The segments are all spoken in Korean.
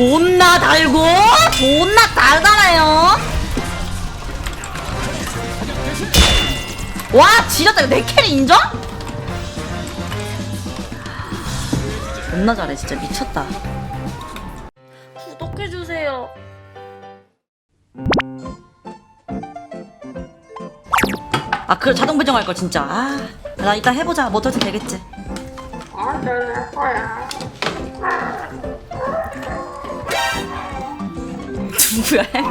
존나 달고? 존나 달달해요. 와 지렸다. 내 캐리 인정? 존나 잘해 진짜. 미쳤다. 구독해주세요. 아 그래. 자동 배정할 걸 진짜. 아, 나 이따 해보자. 뭐 어떨지 되겠지. 누구야 햄?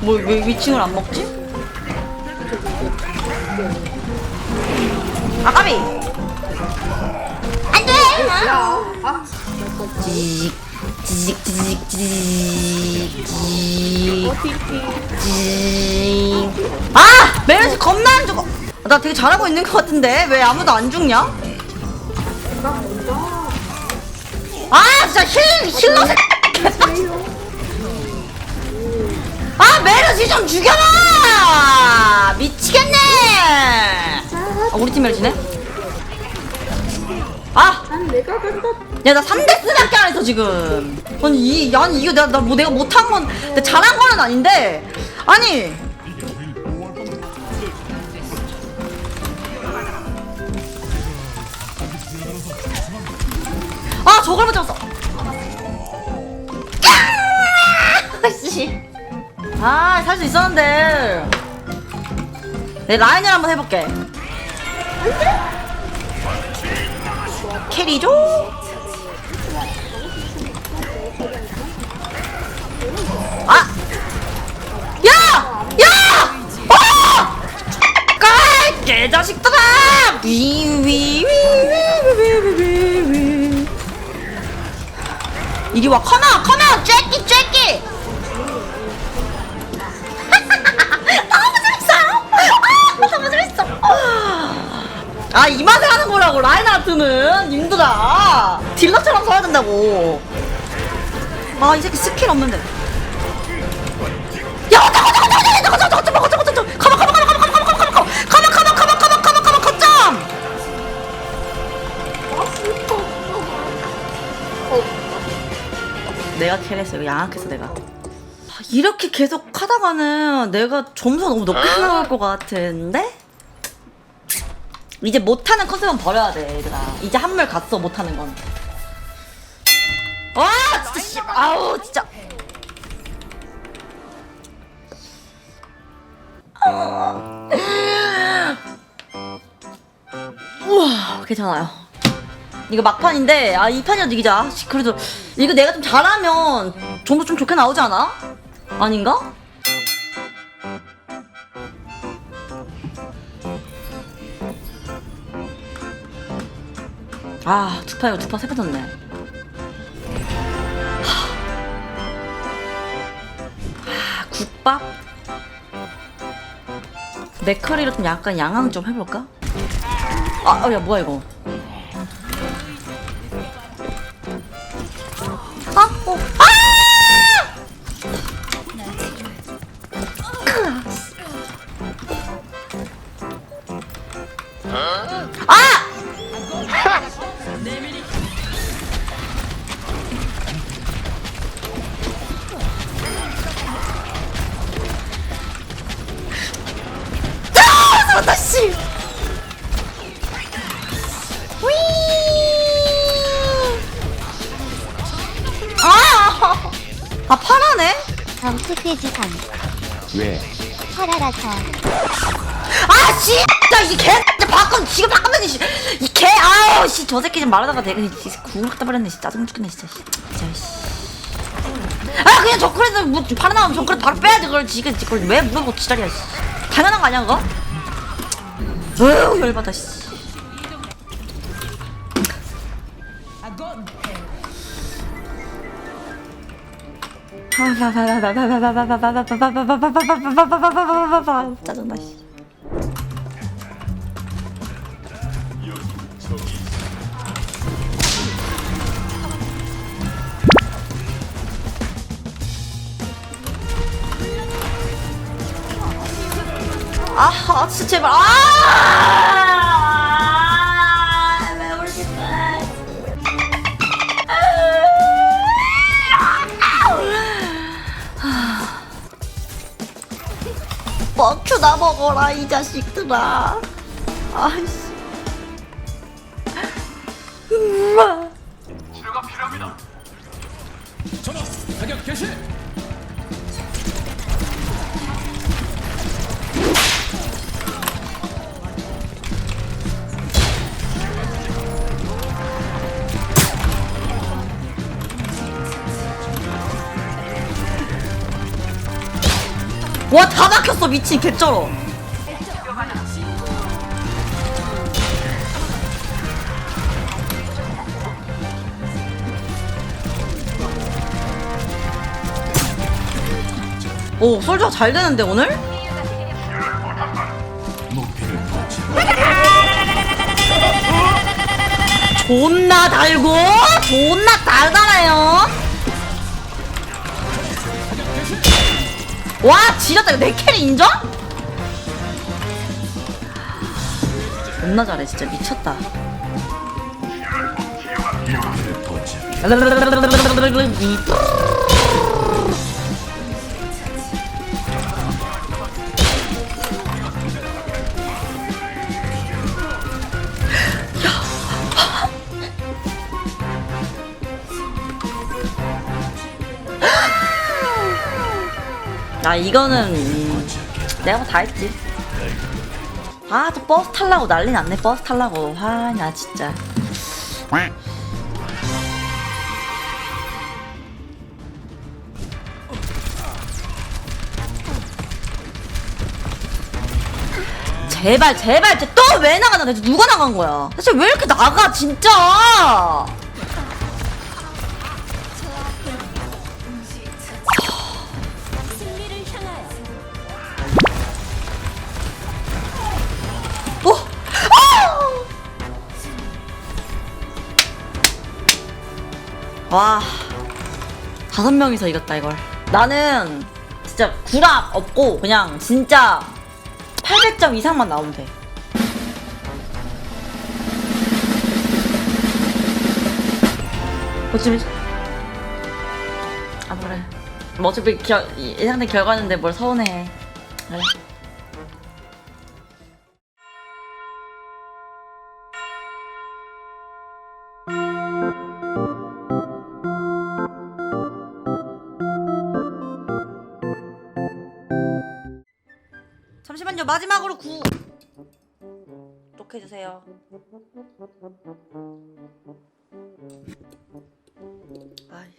뭐왜 위층을 안 먹지? 아까비 안돼 지직 지직 지직 지직 지직 아 메르시 겁나 안 죽어 나 되게 잘하고 있는 것 같은데 왜 아무도 안 죽냐? 아 진짜 힐 힐러 새 아 메르시 좀 죽여라! 미치겠네! 아, 우리 팀 메르시네? 아! 난 내가 간다. 야 나 3데스밖에 안 했어 지금. 아니 이 아니 이거 내가 나 뭐 내가 못한 건 내가 잘한 거는 아닌데. 아니 아 저걸 못 잡았어 아씨 아 살 수 있었는데 내 라인을 한번 해볼게 캐리죠? 아! 야! 야! 어! 깔! 개자식들아! 위위위위위위위 이리 와 커너 커너 쬐끼 쬐끼 너무 재밌어요 너무 재밌어 아 이 맛에 하는 거라고 라인하트는 님들아 딜러처럼 서야 된다고 아 이 새끼 스킬 없는데 야 어쩌고 저쩌고 저쩌고 저쩌고 저쩌고 저쩌고 저쩌고 가만 가만 내가 캐냈어 이거 양악했어 내가. 아, 이렇게 계속 하다가는 내가 점수가 너무 높게 나올 것 같은데? 이제 못하는 컨셉은 버려야 돼 얘들아. 이제 한물 갔어 못하는 건. 와, 진짜 씨, 아우, 진짜. 우와, 괜찮아요. 이거 막판인데, 아, 이 판이라도 이기자. 씨, 그래도, 이거 내가 좀 잘하면, 점수 좀 좋게 나오지 않아? 아닌가? 아, 두 판이고 두판 세판 졌네. 아, 국밥? 맥커리로 좀 약간 양황 좀 해볼까? 아, 어, 야, 뭐야, 이거. 정수돼지상 왜? 파라라서 아, 씨! 야, 이 개! 바꿔, 지금 바꾸면, 씨! 이 개! 아우, 씨! 저 새끼 좀 말하다가 내가 구글 갖다 버렸네, 씨. 짜증 죽겠네, 진짜. 씨. 진짜, 씨. 아, 그냥 정크레드, 뭐, 바로 나오면 정크레드 바로 빼야지, 그걸. 지금, 그걸 왜 물어보고 지랄이야, 씨. 당연한 거 아니야, 그거? 어휴, 열받아, 씨. 짜증나, 씨. 아, 아 진짜 제발. 아! 먹어라 이 자식들아 아이씨 음아 치료가 필요합니다. 전화 사격 개시. 와다 막혔어 미친 개쩔어 오 솔저 잘 되는데 오늘? 존나 달고? 존나 달잖아요. 와 지렸다. 내 캐리 인정? 존나 잘해 진짜. 미쳤다 아 이거는 음, 내가 뭐 다 했지. 아 또 버스 탈라고 난리 났네. 버스 탈라고. 아 나 진짜. 제발 제발. 또 왜 나가나? 대체 누가 나간 거야? 대체 왜 이렇게 나가 진짜 와. 다섯 명이서 이겼다 이걸. 나는 진짜 구락 없고 그냥 진짜 800점 이상만 나오면 돼. 어차피 아 그래. 뭐 어차피 결, 예상된 결과인데 뭘 서운해. 그래 잠시만요. 마지막으로 구. 독해주세요. 아이